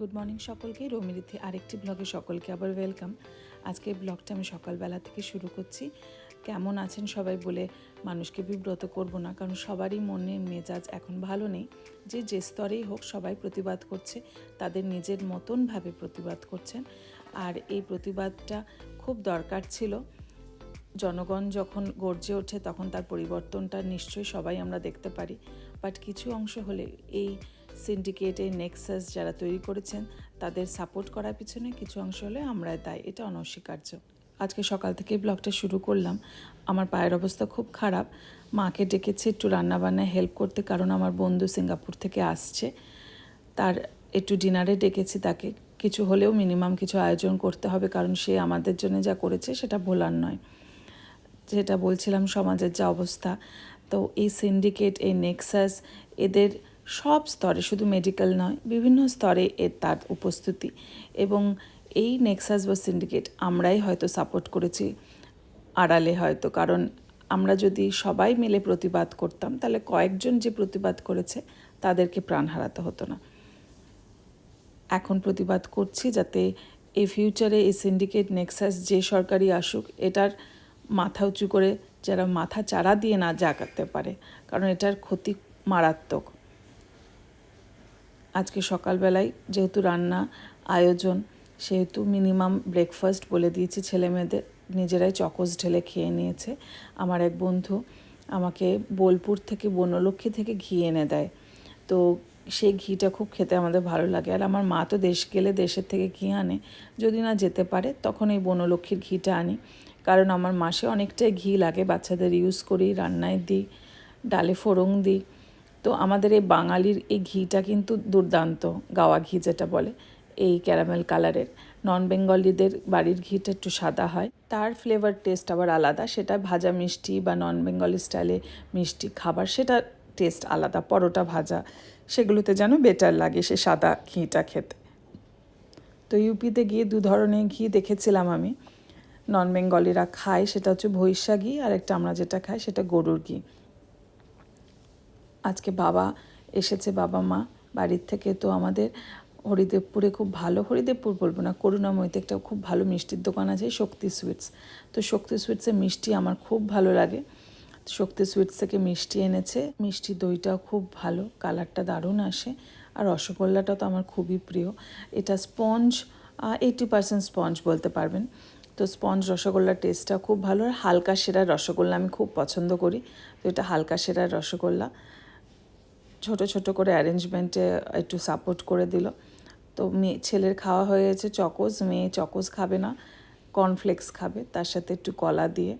Good morning সকলকে রমিরিথি আরেকটি ব্লগে সকলকে আবার ওয়েলকাম আজকে ব্লগটা আমি সকালবেলা থেকে শুরু করছি। কেমন আছেন সবাই বলে মানুষকে বিব্রত করব না, কারণ সবারই মনের মেজাজ এখন ভালো নেই। যে যে স্তরেই হোক সবাই প্রতিবাদ করছে, তাদের নিজের মতনভাবে প্রতিবাদ করছেন। আর এই প্রতিবাদটা খুব দরকার ছিল। জনগণ যখন গর্জে ওঠে তখন তার পরিবর্তনটা নিশ্চয়ই সবাই আমরা দেখতে পারি। বাট কিছু অংশ হলে এই সিন্ডিকেট নেক্সাস যারা তৈরি করেছেন, তাদের সাপোর্ট করার পিছনে কিছু অংশ হলে আমরা দায়। এটা অনস্বীকার্য। আজকে সকাল থেকে ব্লগটা শুরু করলাম। আমার পায়ের অবস্থা খুব খারাপ। মাকে ডেকেছে একটু রান্নাবান্নায় হেল্প করতে, কারণ আমার বন্ধু সিঙ্গাপুর থেকে আসছে। তার একটু ডিনারে ডেকেছি তাকে। কিছু হলেও মিনিমাম কিছু আয়োজন করতে হবে, কারণ সে আমাদের জন্য যা করেছে সেটা ভোলার নয়। যেটা বলছিলাম, সমাজের যা অবস্থা। তো এই সিন্ডিকেট এই নেক্সাস এদের সব স্তরে, শুধু মেডিকেল নয়, বিভিন্ন স্তরে এর তার উপস্থিতি। এবং এই নেক্সাস বা সিন্ডিকেট আমরাই হয়তো সাপোর্ট করেছি আড়ালে হয়তো। কারণ আমরা যদি সবাই মিলে প্রতিবাদ করতাম, তাহলে কয়েকজন যে প্রতিবাদ করেছে, তাদেরকে প্রাণ হারাতে হতো না। এখন প্রতিবাদ করছি যাতে এই ফিউচারে এই সিন্ডিকেট নেক্সাস যে সরকারি আসুক, এটার মাথা উঁচু করে, যারা মাথা চারা দিয়ে না জাগাতে পারে, কারণ এটার ক্ষতি মারাত্মক। আজকে সকালবেলায় যেহেতু রান্না আয়োজন, সেহেতু মিনিমাম ব্রেকফাস্ট বলে দিয়েছি ছেলে মেয়েদের। নিজেরাই চকোস ঢেলে খেয়ে নিয়েছে। আমার এক বন্ধু আমাকে বোলপুর থেকে, বনলক্ষ্মী থেকে ঘি এনে দেয়। তো সেই ঘিটা খুব খেতে আমাদের ভালো লাগে। আর আমার মা তো দেশ গেলে দেশের থেকে ঘি আনে। যদি না যেতে পারে, তখন এই বনলক্ষ্মীর ঘিটা আনি। কারণ আমার মাসে অনেকটাই ঘি লাগে। বাচ্চাদের ইউজ করি, রান্নায় দিই, ডালে ফোড়ং দিই। তো আমাদের এই বাঙালির এই ঘিটা কিন্তু দুর্দান্ত, গাওয়া ঘি যেটা বলে, এই ক্যারামেল কালারের নন বেঙ্গলিদের বাড়ির ঘিটা একটু সাদা হয়। তার ফ্লেভার টেস্ট আবার আলাদা, সেটা ভাজা মিষ্টি বা নন বেঙ্গলি স্টাইলে মিষ্টি খাবার, সেটা টেস্ট আলাদা, পরোটা ভাজা, সেগুলোতে যেন বেটার লাগে সে সাদা ঘিটা খেতে। তো ইউপিতে গিয়ে দু ধরনের ঘি দেখেছিলাম আমি। নন বেঙ্গলিরা খায়, সেটা হচ্ছে ঘি আর একটা আমরা যেটা খাই, সেটা গরুর ঘি। আজকে বাবা এসেছে, বাবা মা বাড়ির থেকে। তো আমাদের হরিদেবপুরে খুব ভালো, হরিদেবপুর বলব না, করুণাময়ীতে একটা খুব ভালো মিষ্টির দোকান আছে, শক্তি সুইটস। তো শক্তি সুইটসের মিষ্টি আমার খুব ভালো লাগে। শক্তি সুইটস থেকে মিষ্টি এনেছে। মিষ্টি দইটাও খুব ভালো, কালারটা দারুণ আসে। আর রসগোল্লাটা তো আমার খুবই প্রিয়। এটা স্পঞ্জ এইটি পার্সেন্ট স্পঞ্জ বলতে পারবেন। তো স্পঞ্জ রসগোল্লার টেস্টটা খুব ভালো। আর হালকা সেরার রসগোল্লা আমি খুব পছন্দ করি। তো এটা হালকা সেরার রসগোল্লা। ছোট ছোট করে অ্যারেঞ্জমেন্টে একটু সাপোর্ট করে দিল। তো মেয়ে, ছেলের খাওয়া হয়ে গেছে চকোস, মেয়ে চকোস খাবে না কর্নফ্লেক্স খাবে, তার সাথে একটু কলা দিয়ে।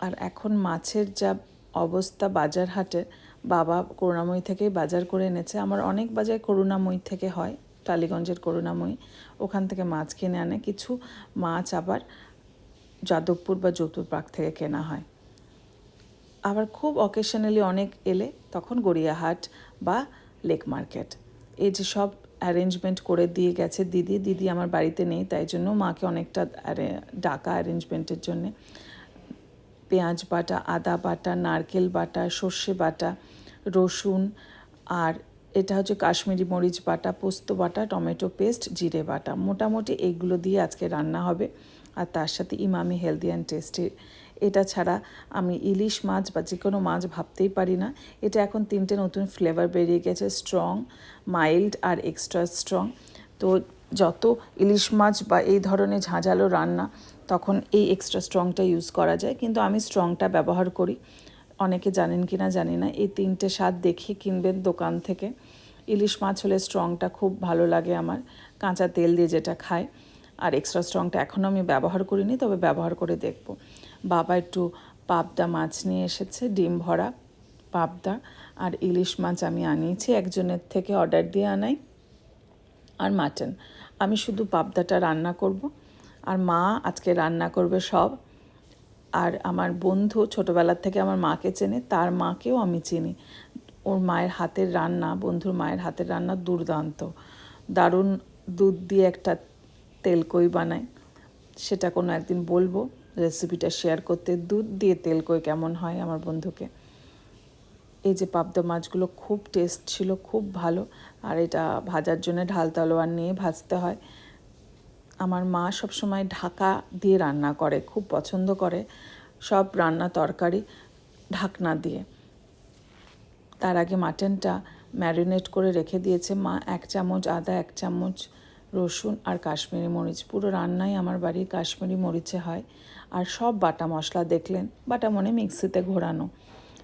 আর এখন মাছের যা অবস্থা বাজার হাটের বাবা করুণাময়ী থেকেই বাজার করে এনেছে। আমার অনেক বাজার করুণাময়ী থেকে হয়, টালিগঞ্জের করুণাময়ী। ওখান থেকে মাছ কিনে আনে। কিছু মাছ আবার যাদবপুর বা যৌতুরবাগ থেকে কেনা হয়। আবার খুব অকেশনালি অনেক এলে তখন গড়িয়াহাট বা লেক মার্কেট এই যে সব অ্যারেঞ্জমেন্ট করে দিয়ে গেছে দিদি দিদি আমার বাড়িতে নেই, তাই জন্য মাকে অনেকটা ডাকা অ্যারেঞ্জমেন্টের জন্যে। পেঁয়াজ বাটা, আদা বাটা, নারকেল বাটা, সর্ষে বাটা, রসুন আর এটা হচ্ছে কাশ্মীরি মরিচ বাটা, পোস্ত বাটা, টমেটো পেস্ট জিরে বাটা। মোটামুটি এইগুলো দিয়ে আজকে রান্না হবে। আর তার সাথে ইমামি হেলদি অ্যান্ড টেস্টি এটা ছাড়া আমি ইলিশ মাছ বা যে কোনো মাছ ভাবতেই পারি না। এটা এখন তিনটে নতুন ফ্লেভার বেরিয়ে গেছে স্ট্রং মাইল্ড আর এক্সট্রা স্ট্রং তো যত ইলিশ মাছ বা এই ধরনের ঝাঁঝালো রান্না, তখন এই এক্সট্রা স্ট্রংটা ইউজ করা যায়। কিন্তু আমি স্ট্রংটা ব্যবহার করি। অনেকে জানেন কি না জানি না, এই তিনটে স্বাদ দেখিয়ে কিনবেন দোকান থেকে। ইলিশ মাছ হলে স্ট্রংটা খুব ভালো লাগে আমার। কাঁচা তেল দিয়ে যেটা খায়। আর এক্সট্রা স্ট্রংটা এখনও আমি ব্যবহার করিনি, তবে ব্যবহার করে দেখব। বাবা একটু পাবদা মাছ নিয়ে এসেছে, ডিম ভরা পাবদা আর ইলিশ মাছ আমি আনিয়েছি, একজনের থেকে অর্ডার দিয়ে আনাই আর মাটন আমি শুধু পাবদাটা রান্না করব আর মা আজকে রান্না করবে সব। আর আমার বন্ধু ছোটোবেলার থেকে আমার মাকে চেনে, তার মাকেও আমি চিনি। ওর মায়ের হাতের রান্না, বন্ধুর মায়ের হাতের রান্না দুর্দান্ত। দারুণ দুধ দিয়ে একটা তেলকই বানায়, সেটা কোনো একদিন বলব। রেসিপিটা শেয়ার করতে, দুধ দিয়ে তেল কই কেমন হয় আমার বন্ধুকে। এই যে পাবদা মাছগুলো খুব টেস্ট ছিল, খুব ভালো, আর এটা ভাজার জন্য ঢাল তলোয়ার নিয়ে ভাজতে হয়। আমার মা সবসময় ঢাকা দিয়ে রান্না করে, খুব পছন্দ করে। সব রান্না তরকারি ঢাকনা দিয়ে। তার আগে মাটনটা ম্যারিনেট করে রেখে দিয়েছে মা, এক চামচ, আদা এক চামচ রসুন আর কাশ্মীরি মরিচ। পুরো রান্নাই আমার বাড়ির কাশ্মীরি মরিচে হয়। আর সব বাটা মশলা দেখলেন, বাটা মনে মিক্সিতে ঘোরানো।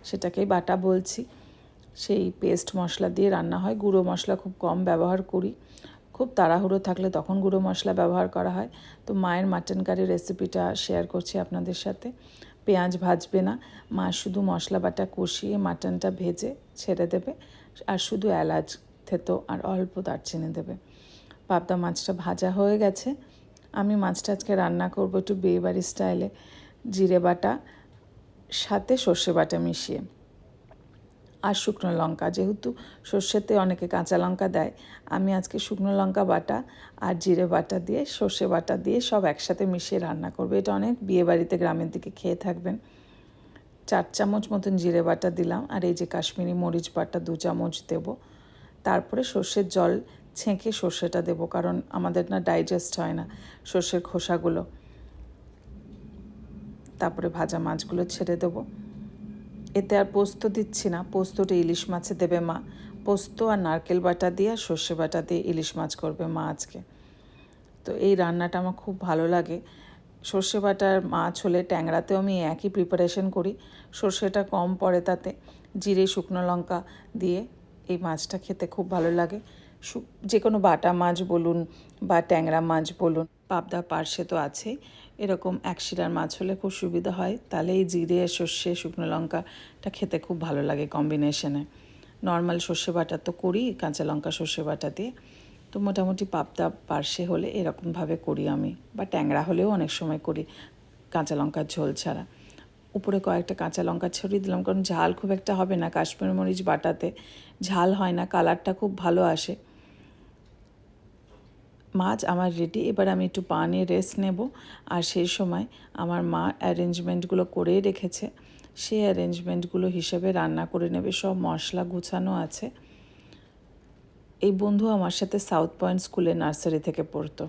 সেটাকেই বাটা বলছি। সেই পেস্ট মশলা দিয়ে রান্না হয়। গুঁড়ো মশলা খুব কম ব্যবহার করি। খুব তাড়াহুড়ো থাকলে তখন গুঁড়ো মশলা ব্যবহার করা হয়। তো মায়ের মাটন কারি রেসিপিটা শেয়ার করছি আপনাদের সাথে। পেঁয়াজ ভাজবে না। মা শুধু মশলা বাটা কষিয়ে মাটনটা ভেজে ছেড়ে দেবে। আর শুধু এলাচ, থেতো আর অল্প দারচিনি দেবে। পাবদা মাছটা ভাজা হয়ে গেছে। আমি মাছটা আজকে রান্না করব একটু বিয়েবাড়ি স্টাইলে। জিরে বাটা, সাথে সর্ষে বাটা মিশিয়ে। আর শুকনো লঙ্কা, যেহেতু সর্ষেতে অনেকে কাঁচা লঙ্কা দেয়, আমি আজকে শুকনো লঙ্কা বাটা আর জিরে বাটা দিয়ে, সর্ষে বাটা দিয়ে সব একসাথে মিশিয়ে রান্না করব। এটা অনেক বিয়েবাড়িতে গ্রামের দিকে খেয়ে থাকবেন। চার চামচ মতন জিরে বাটা দিলাম। আর এই যে কাশ্মীরি মরিচ বাটা দু চামচ দেব। তারপরে সর্ষের জল ছেঁকে সর্ষেটা দেবো, কারণ আমাদের না ডাইজেস্ট হয় না সর্ষের খোসাগুলো। তারপরে ভাজা মাছগুলো ছেড়ে দেবো। এতে আর পোস্ত দিচ্ছি না, পোস্তটা ইলিশ মাছে দেবে মা। পোস্ত আর নারকেল বাটা দিয়ে আর সর্ষে বাটা দিয়ে ইলিশ মাছ করবে মা আজকে। তো এই রান্নাটা আমার খুব ভালো লাগে। সর্ষে বাটার মাছ হলে ট্যাংরাতেও আমি একই প্রিপারেশন করি। সর্ষেটা কম পড়ে তাতে। জিরে, শুকনো লঙ্কা দিয়ে এই মাছটা খেতে খুব ভালো লাগে। যে কোনো বাটা মাছ বলুন বা ট্যাংরা মাছ বলুন, পাবদা, পার্শে তো আছেই এরকম এক শিরার মাছ হলে খুব সুবিধা হয়। তাহলে এই জিরে, সর্ষে, শুকনো লঙ্কাটা খেতে খুব ভালো লাগে কম্বিনেশনে নর্মাল সর্ষে বাটা তো করি, কাঁচা লঙ্কা, সর্ষে বাটা দিয়ে। তো মোটামুটি পাবদা, পার্শে হলে এরকমভাবে করি আমি। বা ট্যাংরা হলেও অনেক সময় করি, কাঁচা লঙ্কার ঝোল ছাড়া। উপরে কয়েকটা কাঁচা লঙ্কা ছড়িয়ে দিলাম, কারণ ঝাল খুব একটা হবে না। কাশ্মীর মরিচ বাটাতে ঝাল হয় না, কালারটা খুব ভালো আসে। মাছ আমার রেডি এবার আমি একটু পা নিয়ে রেস্ট নেব। আর সেই সময় আমার মা অ্যারেঞ্জমেন্টগুলো করেই রেখেছে। সেই অ্যারেঞ্জমেন্টগুলো হিসেবে রান্না করে নেবে, সব মশলা গুছানো আছে। এই বন্ধু আমার সাথে সাউথ পয়েন্ট স্কুলে নার্সারি থেকে পড়তো।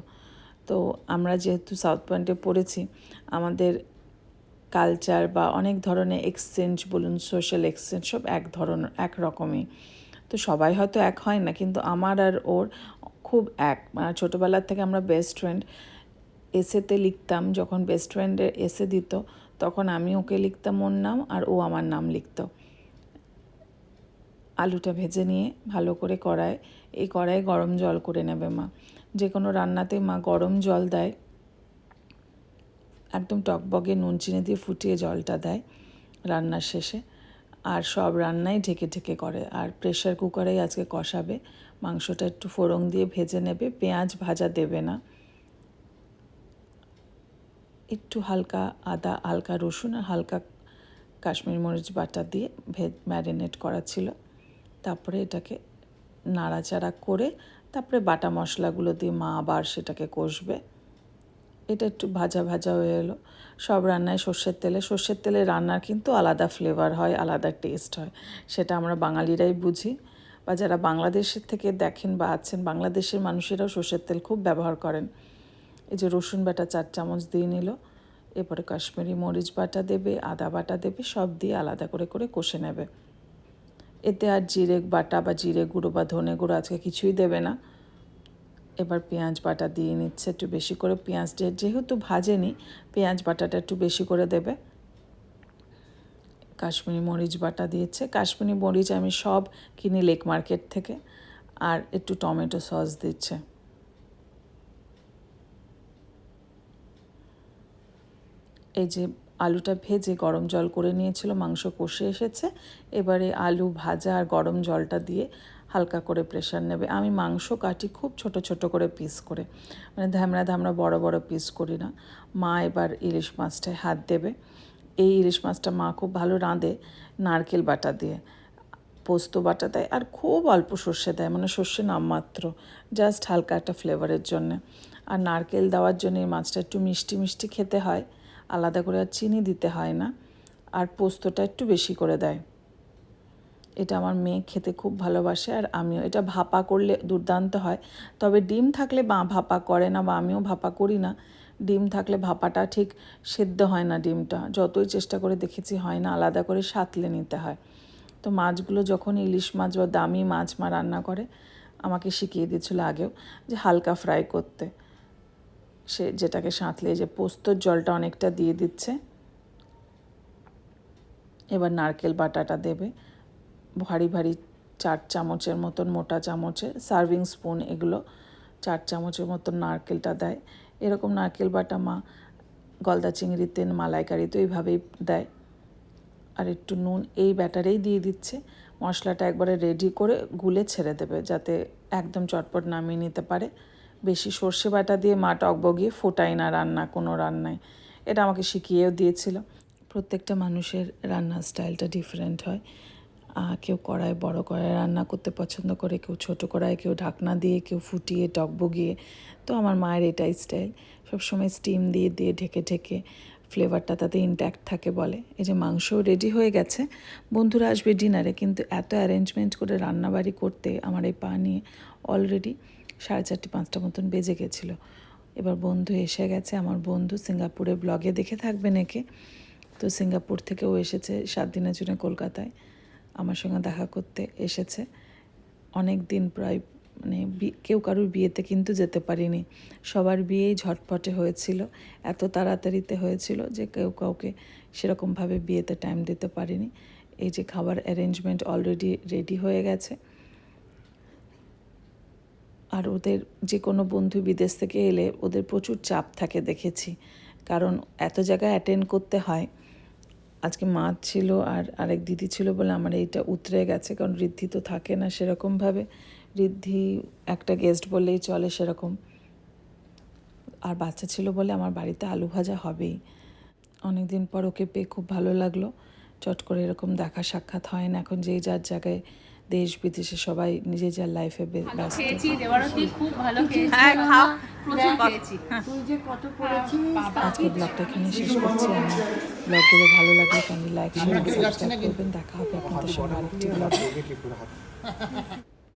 তো আমরা যেহেতু সাউথ পয়েন্টে পড়েছি, আমাদের কালচার বা অনেক ধরনের এক্সচেঞ্জ বলুন সোশ্যাল এক্সচেঞ্জ সব এক ধরনের, এক রকমই। তো সবাই হয়তো এক হয় না, কিন্তু আমার আর ওর খুব এক মানে ছোটোবেলার থেকে আমরা বেস্ট ফ্রেন্ড এসেতে লিখতাম, যখন বেস্ট ফ্রেন্ডের এসে দিত, তখন আমি ওকে লিখতাম ওর নাম আর ও আমার নাম লিখত। আলুটা ভেজে নিয়ে ভালো করে কড়ায় এই কড়াই গরম জল করে নেবে মা। যে কোনো রান্নাতে মা গরম জল দেয়, একদম টকবগে নুন চিনি দিয়ে ফুটিয়ে জলটা দেয় রান্নার শেষে। আর সব রান্নাই ঢেকে ঢেকে করে। আর প্রেশার কুকারেই আজকে কষাবে। মাংসটা একটু ফোড়ং দিয়ে ভেজে নেবে। পেঁয়াজ ভাজা দেবে না। একটু হালকা আদা, হালকা রসুন আর হালকা কাশ্মীর মরিচ বাটা দিয়ে ভেজ ম্যারিনেট করা ছিল। তারপরে এটাকে নাড়াচাড়া করে তারপরে বাটা মশলাগুলো দিয়ে মা আবার সেটাকে কষবে। এটা একটু ভাজা ভাজা হয়ে এলো। সব রান্নায় সর্ষের তেলে। সর্ষের তেলে রান্নার কিন্তু আলাদা ফ্লেভার হয়, আলাদা টেস্ট হয়। সেটা আমরা বাঙালিরাই বুঝি। বা যারা বাংলাদেশের থেকে দেখেন বা আছেন, বাংলাদেশের মানুষেরাও সর্ষের তেল খুব ব্যবহার করেন। এই যে রসুন বাটা চার চামচ দিয়ে নিল। এরপরে কাশ্মীরি মরিচ বাটা দেবে, আদা বাটা দেবে, সব দিয়ে আলাদা করে করে কষে নেবে। এতে আর জিরে বাটা বা জিরে গুঁড়ো বা ধনে গুঁড়ো আজকে কিছুই দেবে না। এবার পেঁয়াজ বাটা দিয়ে নিচ্ছে একটু বেশি করে। পেঁয়াজটা যেহেতু ভাজেনি, পেঁয়াজ বাটাটা একটু বেশি করে দেবে। কাশ্মীরি মরিচ বাটা দিয়েছে। কাশ্মীরি মরিচ আমি সব কিনি লেক মার্কেট থেকে আর একটু টমেটো সস দিচ্ছে। এই যে আলুটা ভেজে গরম জল করে নিয়েছিল, মাংস কষে এসেছে। এবারে আলু ভাজা আর গরম জলটা দিয়ে হালকা করে প্রেশার নেবে। আমি মাংস কাটি খুব ছোট ছোট করে পিস করে মানে ধামড়া ধামড়া বড় বড় পিস করি না। মা এবার ইলিশ মাছটায় হাত দেবে। এই ইলিশ মাছটা মা খুব ভালো রাঁধে নারকেল বাটা দিয়ে। পোস্ত বাটা দেয় আর খুব অল্প সর্ষে দেয় মানে সর্ষে নামমাত্র জাস্ট হালকা একটা ফ্লেভারের জন্যে। আর নারকেল দেওয়ার জন্য এই মাছটা একটু মিষ্টি মিষ্টি খেতে হয়। আলাদা করে আর চিনি দিতে হয় না। আর পোস্তটা একটু বেশি করে দেয়। এটা আমার মেয়ে খেতে খুব ভালোবাসে আর আমিও। এটা ভাপা করলে দুর্দান্ত হয়। তবে ডিম থাকলে বা ভাপা করে না বা আমিও ভাপা করি না, ডিম থাকলে ভাপাটা ঠিক সেদ্ধ হয় না ডিমটা। যতই চেষ্টা করে দেখেছি হয় না, আলাদা করে সাঁতলে নিতে হয়। তো মাছগুলো যখন ইলিশ মাছ বা দামি মাছ মা রান্না করে, আমাকে শিখিয়ে দিয়েছিল আগেও যে হালকা ফ্রাই করতে। সে যেটাকে সাঁতলে যে পোস্তর জলটা অনেকটা দিয়ে দিচ্ছে। এবার নারকেল বাটাটা দেবে। ভারী ভারী চার চামচের মতন, মোটা চামচে সার্ভিং স্পুন এগুলো চার চামচের মতন নারকেলটা দেয়। এরকম নারকেল বাটা মা গলদা চিংড়িতে মালাইকারিতে এইভাবেই দেয়। আর একটু নুন এই ব্যাটারেই দিয়ে দিচ্ছে। মশলাটা একবারে রেডি করে গুলে ছেড়ে দেবে যাতে একদম চটপট নামিয়ে নিতে পারে। বেশি সর্ষে বাটা দিয়ে মা টকবগিয়ে ফোটাই না রান্না, কোনো রান্নায়। এটা আমাকে শিখিয়েও দিয়েছিল। প্রত্যেকটা মানুষের রান্নার স্টাইলটা ডিফারেন্ট হয়। কেউ কড়াই বড় কড়াই রান্না করতে পছন্দ করে, কেউ ছোট কড়াই, কেউ ঢাকনা দিয়ে, কেউ ফুটিয়ে টকবগিয়ে তো আমার মায়ের এটাই স্টাইল সবসময় স্টিম দিয়ে দিয়ে ঢেকে ঢেকে ফ্লেভারটা তাতে ইনট্যাক্ট থাকে বলে। এই যে মাংসও রেডি হয়ে গেছে। বন্ধুরা আসবে ডিনারে কিন্তু এত অ্যারেঞ্জমেন্ট করে রান্নাবাড়ি করতে আমার এই পা নিয়ে অলরেডি সাড়ে চারটে, পাঁচটা মতন বেজে গেছিল। এবার বন্ধু এসে গেছে, আমার বন্ধু সিঙ্গাপুরে ব্লগে দেখে থাকবেন একে। তো সিঙ্গাপুর থেকেও এসেছে সাত দিনের জন্য কলকাতায়। আমার সঙ্গে দেখা করতে এসেছে। অনেক দিন প্রায় মানে কেউ কারোর বিয়েতে কিন্তু যেতে পারিনি। সবার বিয়েই ঝটপটে হয়েছিল, এত তাড়াতাড়িতে হয়েছিল যে কেউ কাউকে সেরকমভাবে বিয়েতে টাইম দিতে পারিনি। এই যে খাবার অ্যারেঞ্জমেন্ট অলরেডি রেডি হয়ে গেছে। আর ওদের যে কোনো বন্ধু বিদেশ থেকে এলে ওদের প্রচুর চাপ থাকে দেখেছি। কারণ এত জায়গায় অ্যাটেন্ড করতে হয় আজকে মা ছিল আর আরেক দিদি ছিল বলে আমার এইটা উতরে গেছে, কারণ ঋদ্ধি তো থাকে না সেরকমভাবে। ঋদ্ধি একটা গেস্ট বললেই চলে সেরকম। আর বাচ্চা ছিল বলে আমার বাড়িতে আলু ভাজা হবেই। অনেক দিন পর ওকে পেয়ে খুব ভালো লাগল। চট করে এরকম দেখা সাক্ষাৎ হয় না, এখন যেই যার জায়গায় দেশ বিদেশে সবাই নিজে যার লাইফে ব্যস্ত। খেয়েছি দেবারতী খুব ভালো খেয়েছি। হ্যাঁ, খাও। প্রচুর খেয়েছি। তুই যে কত করেছিস আজকে ব্লগটা এখানে শেষ করছি। আমার ব্লগগুলো ভালো লাগলে লাইক শেয়ার সাবস্ক্রাইব করবেন। দেখা হবে আপনাদের সঙ্গে আরেকটি ব্লগে